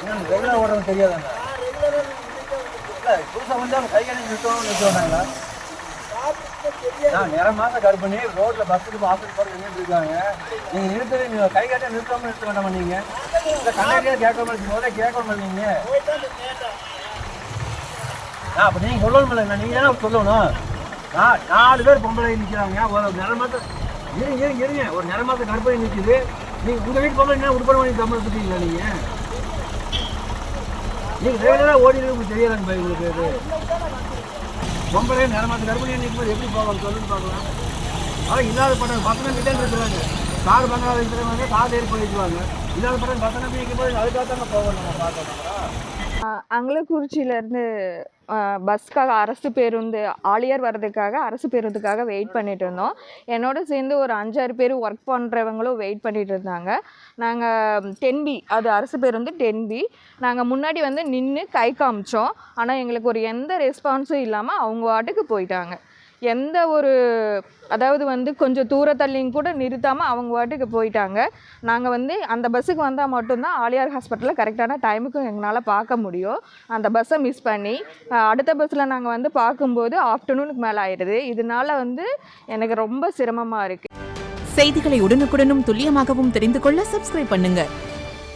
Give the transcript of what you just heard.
இன்னும் ரெகுலர் ஓடுறது தெரியாதாங்க? இல்லை புதுசாக வந்து அவங்க கை கட்டி நிறுத்தணும் நிறுத்துவாங்களா நான் நிற மாதம் கருப்பணி ரோட்டில் பஸ்ஸுக்கு ஆஃபீஸ் போகிற நின்றுட்டு இருக்காங்க. நீங்கள் நிறுத்தவே நீங்கள் கை காட்ட நிறுத்தாமல் நிறுத்த வேண்டாமா நீங்கள் இந்த கண்ணாடியாக கேட்க மாட்டேங்க முதல்ல கேட்க மாட்டீங்க ஆ அப்போ நீங்கள் சொல்லணுமில்ல நீங்கள் தானே சொல்லணும்? நான் நாலு பேர் பொம்பளை நிற்கிறாங்க ஒரு நிற மாதம் இருங்க இருங்க இருங்க. ஒரு நிற மாதம் கருப்பணி நிற்குது நீங்கள் உங்கள் வீட்டு பொம்பளை என்ன உட்பட பண்ணி சம்மந்தப்பட்டீங்களா நீங்கள் நீங்கள் ரெகுலராக ஓடி உங்களுக்கு தெரியாதாங்க பாய் உங்களுக்கு இது பொம்பளை நேரமாக கர்ப்பிணியாக நிற்கும்போது எப்படி போகலாம் சொல்லுன்னு பார்க்கலாம். ஆனால் இல்லாத பட்டம் பசங்க கிட்டே இருக்கிறாங்க. கார் பங்களா இருக்கிறவங்க கார் ஏறி போயிடுவாங்க இல்லாத பட்டம் பசங்க நிற்கும் போது அதுக்காக தான் போகணும் நம்ம பார்க்கணும் அங்கலக்குறிச்சியிலேருந்து பஸ்க்காக அரசு பேருந்து ஆலியார் வர்றதுக்காக அரசு பேருந்துக்காக வெயிட் பண்ணிட்டு இருந்தோம். என்னோட சேர்ந்து ஒரு அஞ்சாறு பேர் ஒர்க் பண்ணுறவங்களும் வெயிட் பண்ணிட்டு இருந்தாங்க. நாங்கள் டென் பி அது அரசு பேருந்து டென் பி நாங்கள் முன்னாடி வந்து நின்று கை காமிச்சோம். ஆனால் எங்களுக்கு ஒரு எந்த ரெஸ்பான்ஸும் இல்லாமல் அவங்க வாட்டுக்கு போயிட்டாங்க. எந்த ஒரு அதாவது வந்து கொஞ்சம் தூரத்தள்ளியும் கூட நிறுத்தாமல் அவங்க வாட்டுக்கு போயிட்டாங்க. நாங்கள் வந்து அந்த பஸ்ஸுக்கு வந்தால் மட்டும்தான் ஆலியார் ஹாஸ்பிட்டலில் கரெக்டான டைமுக்கு எங்களால் பார்க்க முடியும். அந்த பஸ்ஸை மிஸ் பண்ணி அடுத்த பஸ்ஸில் நாங்கள் வந்து பார்க்கும்போது ஆஃப்டர்நூனுக்கு மேலே ஆயிடுது. இதனால வந்து எனக்கு ரொம்ப சிரமமாக இருக்குது செய்திகளை உடனுக்குடனும் துல்லியமாகவும் தெரிந்து கொள்ள சப்ஸ்கிரைப் பண்ணுங்கள்